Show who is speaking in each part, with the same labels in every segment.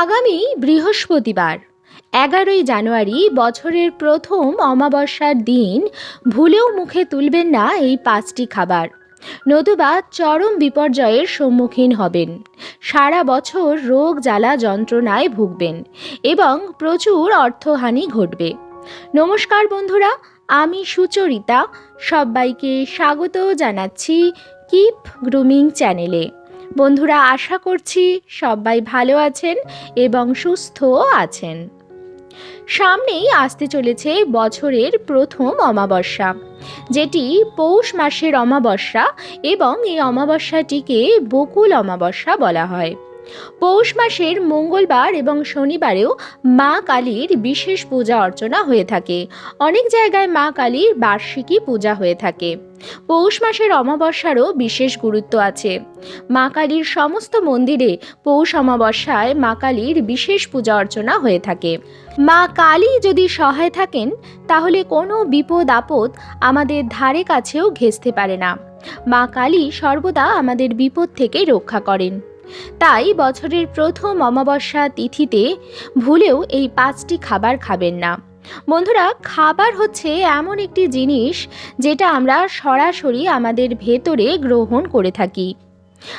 Speaker 1: আগামী বৃহস্পতিবার, এগারোই জানুয়ারি বছরের প্রথম অমাবস্যার দিন, ভুলেও মুখে তুলবেন না এই পাঁচটি খাবার। নতুবা চরম বিপর্যয়ের সম্মুখীন হবেন। সারা বছর রোগ জ্বালা যন্ত্রণায় ভুগবেন এবং প্রচুর অর্থহানি ঘটবে। নমস্কার বন্ধুরা, আমি সুচরিতা। সবাইকে স্বাগত জানাচ্ছি কিপ গ্রুমিং চ্যানেলে। বন্ধুরা, আশা করছি সবাই ভালো আছেন এবং সুস্থ আছেন। সামনেই আসতে চলেছে বছরের প্রথম অমাবস্যা, যেটি পৌষ মাসের অমাবস্যা এবং এই অমাবস্যাটিকে বকুল অমাবস্যা বলা হয়। পৌষ মাসের মঙ্গলবার এবং শনিবারেও মা কালীর বিশেষ পূজা অর্চনা হয়ে থাকে। অনেক জায়গায় মা কালীর বার্ষিকী পূজা হয়ে থাকে। পৌষ মাসের অমাবস্যারও বিশেষ গুরুত্ব আছে। মা কালীর সমস্ত মন্দিরে পৌষ অমাবস্যায় মা কালীর বিশেষ পূজা অর্চনা হয়ে থাকে। মা কালী যদি সহায় থাকেন, তাহলে কোনো বিপদ আপদ আমাদের ধারে কাছেও ঘেঁচতে পারে না। মা কালী সর্বদা আমাদের বিপদ থেকে রক্ষা করেন। তাই বছরের প্রথম অমাবস্যা তিথিতে ভুলেও এই পাঁচটি খাবার খাবেন না। বন্ধুরা, খাবার হচ্ছে এমন একটি জিনিস যেটা আমরা সরাসরি আমাদের ভেতরে গ্রহণ করে থাকি।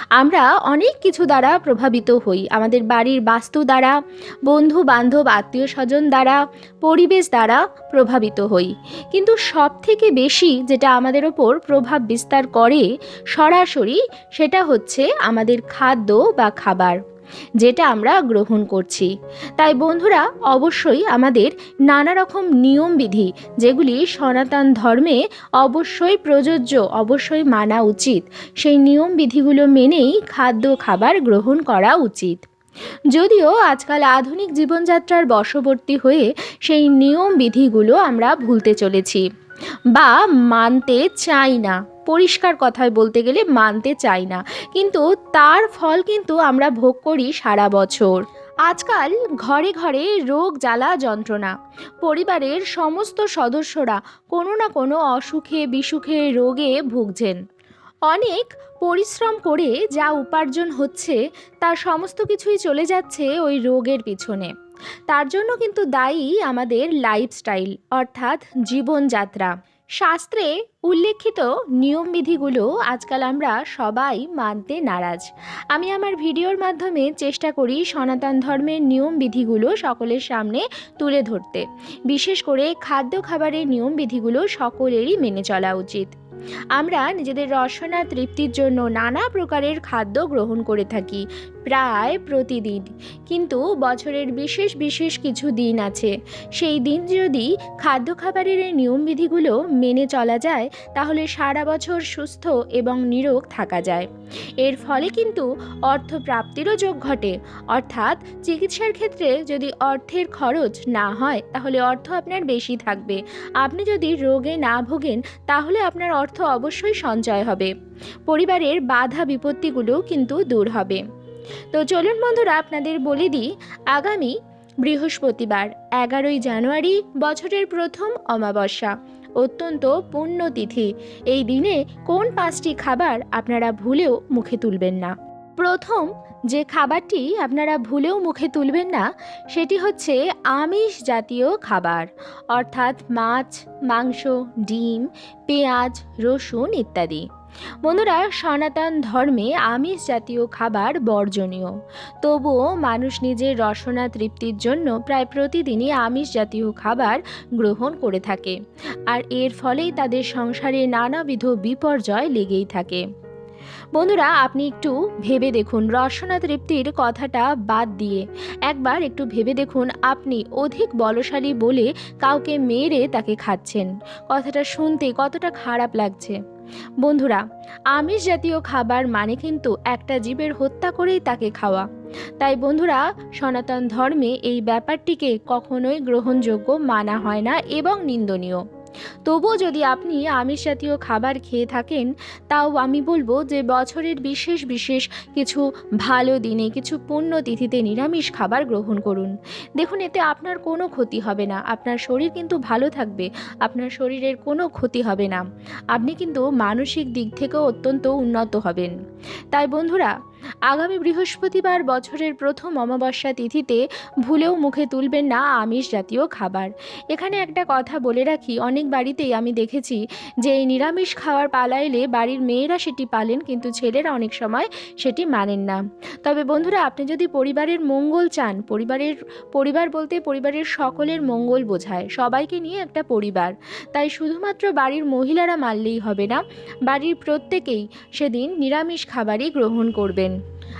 Speaker 1: আমরা অনেক কিছু দ্বারা প্রভাবিত হই। আমাদের বাড়ির বাস্তু দ্বারা বন্ধু বান্ধব আত্মীয় স্বজন দ্বারা, পরিবেশ দ্বারা প্রভাবিত হই। কিন্তু সব থেকে বেশি যেটা আমাদের ওপর প্রভাব বিস্তার করে সরাসরি সেটা হচ্ছে আমাদের খাদ্য বা খাবার। যেটা আমরা গ্রহণ করছি। তাই বন্ধুরা, অবশ্যই আমাদের নানা রকম নিয়মবিধি, যেগুলি সনাতন ধর্মে অবশ্যই প্রযোজ্য, অবশ্যই মানা উচিত, সেই নিয়মবিধিগুলো মেনেই খাদ্য খাবার গ্রহণ করা উচিত। যদিও আজকাল আধুনিক জীবনযাত্রার বশবর্তী হয়ে সেই নিয়ম বিধিগুলো আমরা ভুলতে চলেছি বা মানতে চাই না। পরিষ্কার কথায় বলতে গেলে মানতে চাই না। কিন্তু তার ফল কিন্তু আমরা ভোগ করি সারা বছর। আজকাল ঘরে ঘরে রোগ জ্বালা যন্ত্রণা। পরিবারের সমস্ত সদস্যরা কোনো না কোনো অসুখে বিসুখে রোগে ভুগছেন। অনেক পরিশ্রম করে যা উপার্জন হচ্ছে তার সমস্ত কিছুই চলে যাচ্ছে ওই রোগের পিছনে। তার জন্য কিন্তু দায়ী আমাদের লাইফস্টাইল অর্থাৎ জীবনযাত্রা। শাস্ত্রে উল্লেখিত নিয়মবিধিগুলো আজকাল আমরা সবাই মানতে নারাজ। আমি আমার ভিডিওর মাধ্যমে চেষ্টা করি সনাতন ধর্মের নিয়মবিধিগুলো সকলের সামনে তুলে ধরতে। বিশেষ করে খাদ্য খাবারের নিয়মবিধিগুলো সকলেরই মেনে চলা উচিত। আমরা নিজেদের রসনা তৃপ্তির জন্য নানা প্রকারের খাদ্য গ্রহণ করে থাকি, প্রায় প্রতিদিন। কিন্তু বছরের বিশেষ বিশেষ কিছু দিন আছে। সেই দিন যদি খাদ্য খাবারের এই নিয়মবিধিগুলো মেনে চলা যায়, তাহলে সারা বছর সুস্থ এবং নিরোগ থাকা যায়। এর ফলে কিন্তু অর্থ প্রাপ্তিরও যোগ ঘটে। অর্থাৎ চিকিৎসার ক্ষেত্রে যদি অর্থের খরচ না হয়, তাহলে অর্থ আপনার বেশি থাকবে। আপনি যদি রোগে না ভোগেন, তাহলে আপনার অর্থ অবশ্যই সঞ্চয় হবে। পরিবারের বাধা বিপত্তিগুলো কিন্তু দূর হবে। তো চলুন বন্ধুরা, আপনাদের বলে দিই, আগামী বৃহস্পতিবার, এগারোই জানুয়ারি, বছরের প্রথম অমাবস্যা, অত্যন্ত পুণ্যতিথি। এই দিনে কোন পাঁচটি খাবার আপনারা ভুলেও মুখে তুলবেন না। প্রথম যে খাবারটি আপনারা ভুলেও মুখে তুলবেন না, সেটি হচ্ছে আমিষ জাতীয় খাবার, অর্থাৎ মাছ, মাংস, ডিম, পেঁয়াজ, রসুন ইত্যাদি। বন্ধুরা, সনাতন ধর্মে আমিষ জাতীয় খাবার বর্জনীয়। তবুও মানুষ নিজের রসনা তৃপ্তির জন্য প্রায় প্রতিদিনই আমিষ জাতীয় খাবার গ্রহণ করে থাকে। আর এর ফলেই তাদের সংসারে নানাবিধ বিপর্যয় লেগেই থাকে। বন্ধুরা, আপনি একটু ভেবে দেখুন। রসনা তৃপ্তির কথাটা বাদ দিয়ে একবার একটু ভেবে দেখুন, আপনি অধিক বলশালী বলে কাউকে মেরে তাকে খাচ্ছেন। কথাটা শুনতে কতটা খারাপ লাগছে। বন্ধুরা, আমিষ জাতীয় খাবার মানে কিন্তু একটা জীবের হত্যা করেই তাকে খাওয়া। তাই বন্ধুরা, সনাতন ধর্মে এই ব্যাপারটিকে কখনোই গ্রহণযোগ্য মানা হয় না এবং নিন্দনীয়। তবুও যদি আপনি আমিষ জাতীয় খাবার খেয়ে থাকেন, তাও আমি বলব যে বছরের বিশেষ বিশেষ কিছু ভালো দিনে কিছু পুণ্য তিথিতে নিরামিষ খাবার গ্রহণ করুন। দেখুন, এতে আপনার কোনো ক্ষতি হবে না। আপনার শরীর কিন্তু ভালো থাকবে। আপনার শরীরের কোনো ক্ষতি হবে না। আপনি কিন্তু মানসিক দিক থেকেও অত্যন্ত উন্নত হবেন। তাই বন্ধুরা আগামী বৃহস্পতিবার বছরের প্রথম অমাবস্যা তিথিতে ভুলেও মুখে তুলবেন না আমিষ জাতীয় খাবার। এখানে একটা কথা বলে রাখি, অনেক বাড়িতেই আমি দেখেছি যে এই নিরামিষ খাওয়ার পালা এলে বাড়ির মেয়েরা সেটি পালেন কিন্তু ছেলেরা অনেক সময় সেটি মানেন না। তবে বন্ধুরা, আপনি যদি পরিবারের মঙ্গল চান, পরিবারের, পরিবার বলতে পরিবারের সকলের মঙ্গল বোঝায়, সবাইকে নিয়ে একটা পরিবার। তাই শুধুমাত্র বাড়ির মহিলারা মানলেই হবে না, বাড়ির প্রত্যেকেই সেদিন নিরামিষ খাবারই গ্রহণ করবেন।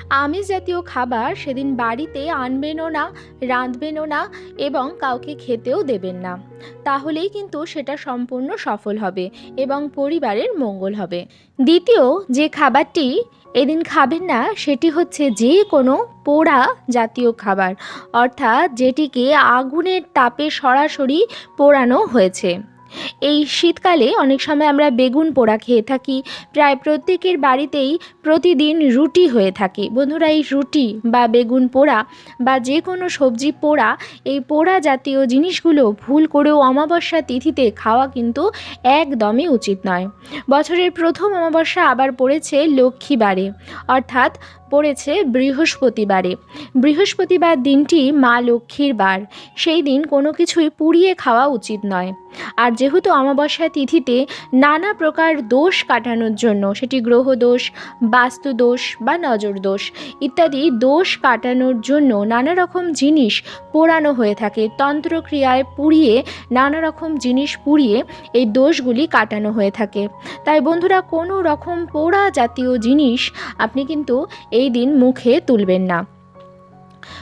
Speaker 1: আমিষ জাতীয় খাবার সেদিন বাড়িতে আনবেনও না রাঁধবেনও না এবং কাউকে খেতেও দেবেন না। তাহলেই কিন্তু সেটা সম্পূর্ণ সফল হবে এবং পরিবারের মঙ্গল হবে। দ্বিতীয়, যে খাবারটি এদিন খাবেন না, সেটি হচ্ছে যে কোনো পোড়া জাতীয় খাবার। অর্থাৎ যেটিকে আগুনের তাপে সরাসরি পোড়ানো হয়েছে। এই শীতকালে অনেক সময় আমরা বেগুন পোড়া খেয়ে থাকি। প্রায় প্রত্যেকের বাড়িতেই প্রতিদিন রুটি হয়ে থাকে। বন্ধুরা, এই রুটি বা বেগুন পোড়া বা যে কোনো সবজি পোড়া, এই পোড়া জাতীয় জিনিসগুলো ভুল করেও অমাবস্যা তিথিতে খাওয়া কিন্তু একদমই উচিত নয়। বছরের প্রথম অমাবস্যা আবার পড়েছে লক্ষ্মীবারে, অর্থাৎ পড়েছে বৃহস্পতিবারে। বৃহস্পতিবার দিনটি মা লক্ষ্মীর বার। সেই দিন কোনো কিছুই পুড়িয়ে খাওয়া উচিত নয়। আর যেহেতু অমাবস্যা তিথিতে নানা প্রকার দোষ কাটানোর জন্য, সেটি গ্রহ দোষ, বাস্তু দোষ বা নজর দোষ ইত্যাদি দোষ কাটানোর জন্য নানা রকম জিনিস পোড়ানো হয়ে থাকে। তন্ত্রক্রিয়ায় পুড়িয়ে নানা রকম জিনিস পুড়িয়ে এই দোষগুলি কাটানো হয়ে থাকে। তাই বন্ধুরা, কোনো রকম পোড়া জাতীয় জিনিস আপনি কিন্তু এই দিন মুখে তুলবেন না।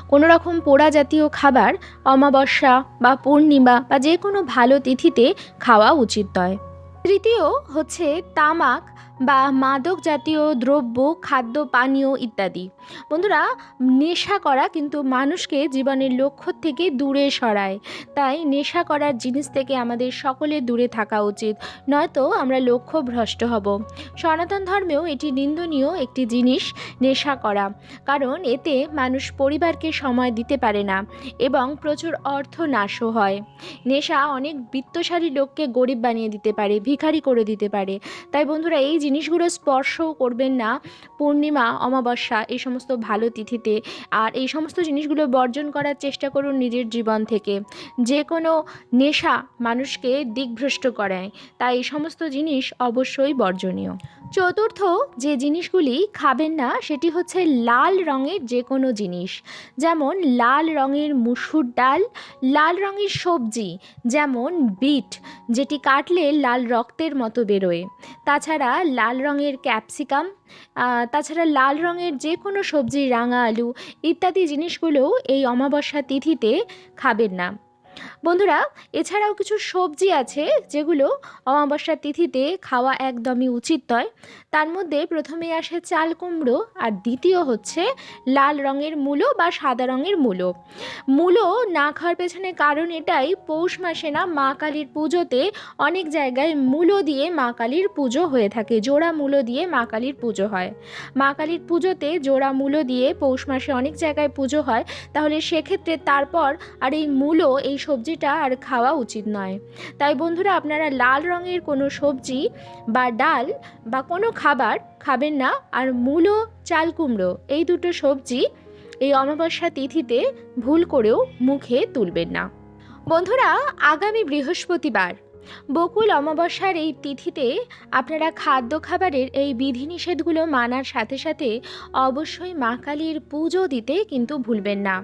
Speaker 1: কোনো রকম পোড়া জাতীয় খাবার অমাবস্যা বা পূর্ণিমা বা যে কোনো ভালো তিথিতে খাওয়া উচিত নয়। তৃতীয় হচ্ছে তামাক বা মাদক জাতীয় দ্রব্য, খাদ্য, পানীয় ইত্যাদি। বন্ধুরা, নেশা করা কিন্তু মানুষকে জীবনের লক্ষ্য থেকে দূরে সরায়। তাই নেশা করার জিনিস থেকে আমাদের সকলে দূরে থাকা উচিত। নয়তো আমরা লক্ষ্য ভ্রষ্ট হব। সনাতন ধর্মেও এটি নিন্দনীয় একটি জিনিস, নেশা করা। কারণ এতে মানুষ পরিবারকে সময় দিতে পারে না এবং প্রচুর অর্থ নাশও হয়। নেশা অনেক বিত্তশালী লোককে গরিব বানিয়ে দিতে পারে, ভিখারি করে দিতে পারে। তাই বন্ধুরা, এই জিনিসগুলো স্পর্শও করবেন না। পূর্ণিমা, অমাবস্যা, এই সমস্ত ভালো তিথিতে। আর এই সমস্ত জিনিসগুলো বর্জন করার চেষ্টা করুন নিজের জীবন থেকে। যে কোনো নেশা মানুষকে দিকভ্রষ্ট করায়। তাই এই সমস্ত জিনিস অবশ্যই বর্জনীয়। চতুর্থ যে জিনিসগুলি খাবেন না, সেটি হচ্ছে লাল রঙের যে কোনো জিনিস। যেমন লাল রঙের মুসুর ডাল, লাল রঙের সবজি, যেমন বিট, যেটি কাটলে লাল রক্তের মতো বেরোয়। তাছাড়া লাল রঙের ক্যাপসিকাম তাছাড়া লাল রঙের যে কোনো সবজি, রাঙা আলু ইত্যাদি জিনিসগুলোও এই অমাবস্যা তিথিতে খাবেন না। বন্ধুরা, এছাড়াও কিছু সবজি আছে যেগুলো অমাবস্যার তিথিতে খাওয়া একদমই উচিত নয়। তার মধ্যে প্রথমে আসে চাল কুমড়ো আর দ্বিতীয় হচ্ছে লাল রঙের মূলো বা সাদা রঙের মূলো। মূলো না খাওয়ার পেছনে কারণ এটাই, পৌষ মাসে না মা কালীর পুজোতে অনেক জায়গায় মূলো দিয়ে মা কালীর পুজো হয়ে থাকে, জোড়া মূলো দিয়ে মা কালীর পুজো হয়। মা কালীর পুজোতে জোড়া মূলো দিয়ে পৌষ মাসে অনেক জায়গায় পুজো হয়, তাহলে সেক্ষেত্রে তারপর আর এই মূলো, এই সবজিটা আর খাওয়া উচিত নয়। তাই বন্ধুরা, আপনারা লাল রঙের কোনো সবজি বা ডাল বা কোনো খাবার খাবেন না। আর মূলো চাল কুমড়ো, এই দুটো সবজি এই অমাবস্যা তিথিতে ভুল করেও মুখে তুলবেন না। বন্ধুরা, আগামী বৃহস্পতিবার, বকুল অমাবস্যার এই তিথিতে আপনারা খাদ্য খাবারের এই বিধিনিষেধগুলো মানার সাথে সাথে অবশ্যই মা কালীর পুজো দিতে কিন্তু ভুলবেন না।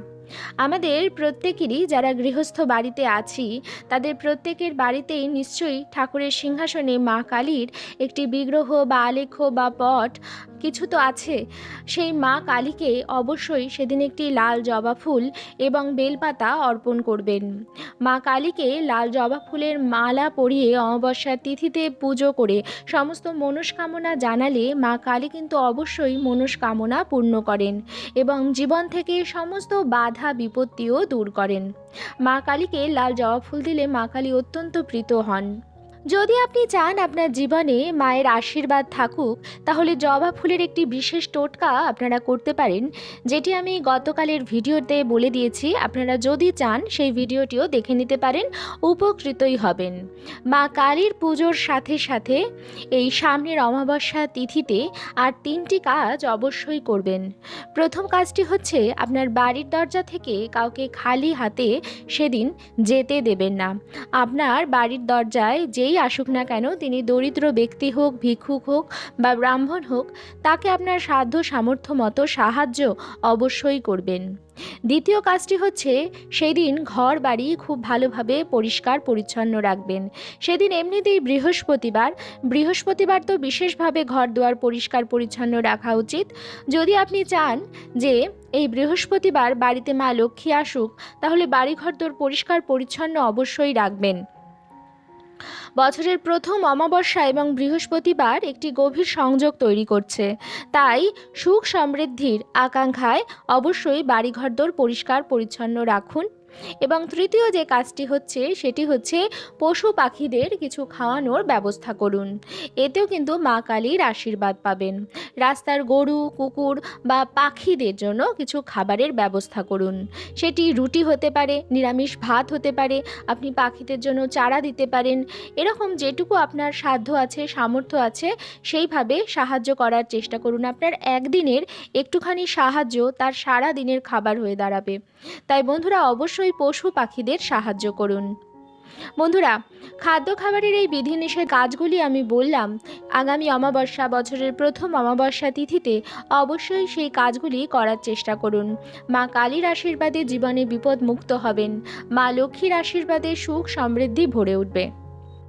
Speaker 1: আমাদের প্রত্যেকেরই যারা গৃহস্থ বাড়িতে আছি, তাদের প্রত্যেকের বাড়িতেই নিশ্চয়ই ঠাকুরের সিংহাসনে মা কালীর একটি বিগ্রহ বা আলেখ্য বা পট কিছু তো আছে। সেই মা কালীকে অবশ্যই সেদিন একটি লাল জবা ফুল এবং বেলপাতা অর্পণ করবেন। মা কালীকে লাল জবা ফুলের মালা পরিয়ে অমাবস্যার তিথিতে পুজো করে সমস্ত মনস্কামনা জানালে মা কালী কিন্তু অবশ্যই মনস্কামনা পূর্ণ করেন এবং জীবন থেকে সমস্ত বাধা বিপত্তিও দূর করেন। মা কালীকে লাল জবা ফুল দিলে মা কালী অত্যন্ত প্রীত হন। যদি আপনি চান আপনার জীবনে মায়ের আশীর্বাদ থাকুক, তাহলে জবা ফুলের একটি বিশেষ টোটকা আপনারা করতে পারেন, যেটি আমি গতকালের ভিডিওতে বলে দিয়েছি। আপনারা যদি চান, সেই ভিডিওটিও দেখে নিতে পারেন, উপকৃতই হবেন। মা কালীর পুজোর সাথে সাথে এই সামনের অমাবস্যা তিথিতে আর তিনটি কাজ অবশ্যই করবেন। প্রথম কাজটি হচ্ছে আপনার বাড়ির দরজা থেকে কাউকে খালি হাতে সেদিন যেতে দেবেন না। আপনার বাড়ির দরজায় যেই আসুক না কেন, তিনি দরিদ্র ব্যক্তি হোক, ভিক্ষুক হোক বা ব্রাহ্মণ হোক, তাকে আপনার সাধ্য সামর্থ্য মতো সাহায্য অবশ্যই করবেন। দ্বিতীয় কাজটি হচ্ছে, সেদিন ঘর বাড়ি খুব ভালোভাবে পরিষ্কার পরিচ্ছন্ন রাখবেন। সেদিন এমনিতেই বৃহস্পতিবার বৃহস্পতিবার তো বিশেষভাবে ঘর দুয়ার পরিষ্কার পরিচ্ছন্ন রাখা উচিত। যদি আপনি চান যে, এই বৃহস্পতিবার বাড়িতে মা লক্ষ্মী আসুক, তাহলে বাড়িঘর দোর পরিষ্কার পরিচ্ছন্ন অবশ্যই রাখবেন। বছরের প্রথম অমাবস্যা এবং বৃহস্পতিবার একটি গভীর সংযোগ তৈরি করছে। তাই সুখ সমৃদ্ধির আকাঙ্ক্ষায় অবশ্যই বাড়িঘরদোর পরিষ্কার পরিচ্ছন্ন রাখুন। এবং তৃতীয় যে কাজটি হচ্ছে, সেটি হচ্ছে পশু পাখিদের কিছু খাওয়ানোর ব্যবস্থা করুন। এতেও কিন্তু মা কালীর আশীর্বাদ পাবেন। রাস্তার গরু, কুকুর বা পাখিদের জন্য কিছু খাবারের ব্যবস্থা করুন। সেটি রুটি হতে পারে, নিরামিষ ভাত হতে পারে, আপনি পাখিদের জন্য চারা দিতে পারেন। এরকম যেটুকু আপনার সাধ্য আছে, সামর্থ্য আছে, সেইভাবে সাহায্য করার চেষ্টা করুন। আপনার একদিনের একটুখানি সাহায্য তার সারা দিনের খাবার হয়ে দাঁড়াবে। তাই বন্ধুরা, অবশ্যই পশু পাখিদের সাহায্য করুন। বন্ধুরা খাদ্য খাবারের এই বিধিনিষেধ কাজগুলি আমি বললাম, আগামী অমাবস্যা বছরের প্রথম অমাবস্যা তিথিতে অবশ্যই সেই কাজগুলি করার চেষ্টা করুন। মা কালীর আশীর্বাদে জীবনে বিপদ মুক্ত হবেন, মা লক্ষ্মীর আশীর্বাদে সুখ সমৃদ্ধি ভরে উঠবে।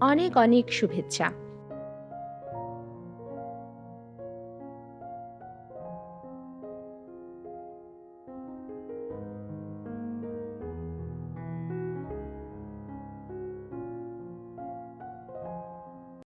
Speaker 1: অনেক অনেক শুভেচ্ছা।